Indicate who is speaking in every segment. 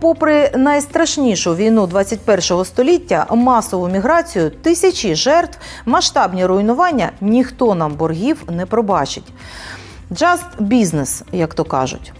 Speaker 1: Попри найстрашнішу війну 21-го століття, масову міграцію, тисячі жертв, масштабні руйнування, ніхто нам боргів не пробачить. Just business, як то кажуть.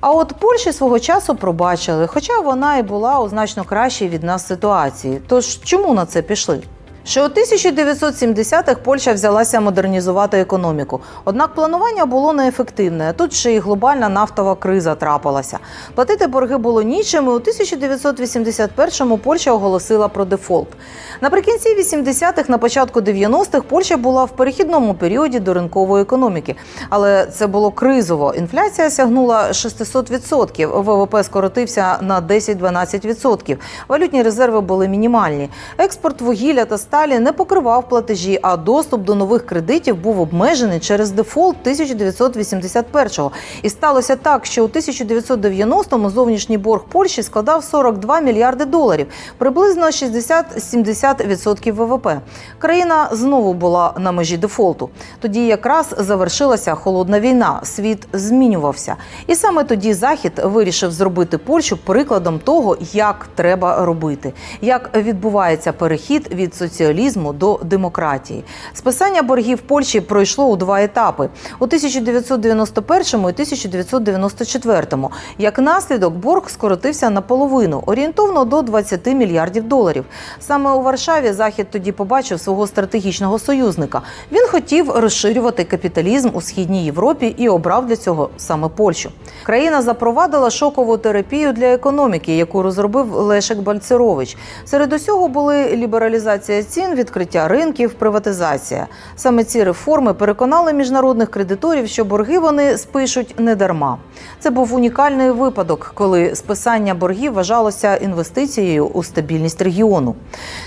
Speaker 1: А от Польщі свого часу пробачили, хоча вона і була у значно кращій від нас ситуації. Тож чому на це пішли? Ще у 1970-х Польща взялася модернізувати економіку. Однак планування було неефективне. Тут ще й глобальна нафтова криза трапилася. Платити борги було нічим. і У 1981-му Польща оголосила про дефолт. Наприкінці 80-х, на початку 90-х, Польща була в перехідному періоді до ринкової економіки. Але це було кризово. Інфляція сягнула 600%, ВВП скоротився на 10-12%. Валютні резерви були мінімальні. Експорт вугілля та сталі не покривав платежі, а доступ до нових кредитів був обмежений через дефолт 1981-го. І сталося так, що у 1990-му зовнішній борг Польщі складав 42 мільярди доларів, приблизно 60-70% ВВП. Країна знову була на межі дефолту. Тоді якраз завершилася холодна війна. Світ змінювався, і саме тоді Захід вирішив зробити Польщу прикладом того, як треба робити, як відбувається перехід від соціалізму до демократії. Списання боргів Польщі пройшло у два етапи у 1991 і 1994. Як наслідок, борг скоротився наполовину, орієнтовно до 20 мільярдів доларів. Саме у Варшаві Захід тоді побачив свого стратегічного союзника. Він хотів розширювати капіталізм у східній Європі і обрав для цього саме Польщу. Країна запровадила шокову терапію для економіки, яку розробив Лешек Бальцерович. Серед усього були лібералізація цін, відкриття ринків, приватизація. Саме ці реформи переконали міжнародних кредиторів, що борги вони спишуть не дарма. Це був унікальний випадок, коли списання боргів вважалося інвестицією у стабільність регіону.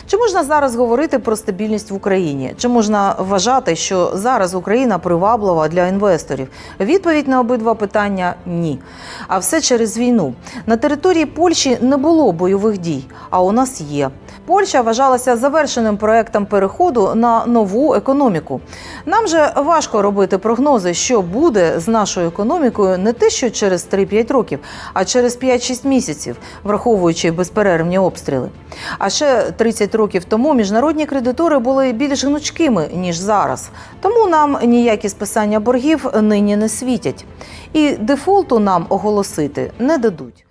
Speaker 1: Чи можна зараз говорити про стабільність в Україні? Чи можна вважати, що зараз Україна приваблива для інвесторів? Відповідь на обидва питання ні. А все через війну. На території Польщі не було бойових дій, а у нас є. Польща вважалася завершеним проектом переходу на нову економіку. Нам же важко робити прогнози, що буде з нашою економікою не те, що через 3-5 років, а через 5-6 місяців, враховуючи безперервні обстріли. А ще 30 років тому міжнародні кредитори були більш гнучкими ніж зараз. Тому нам ніякі списання боргів нині не світять. І дефолту нам оголосити не дадуть.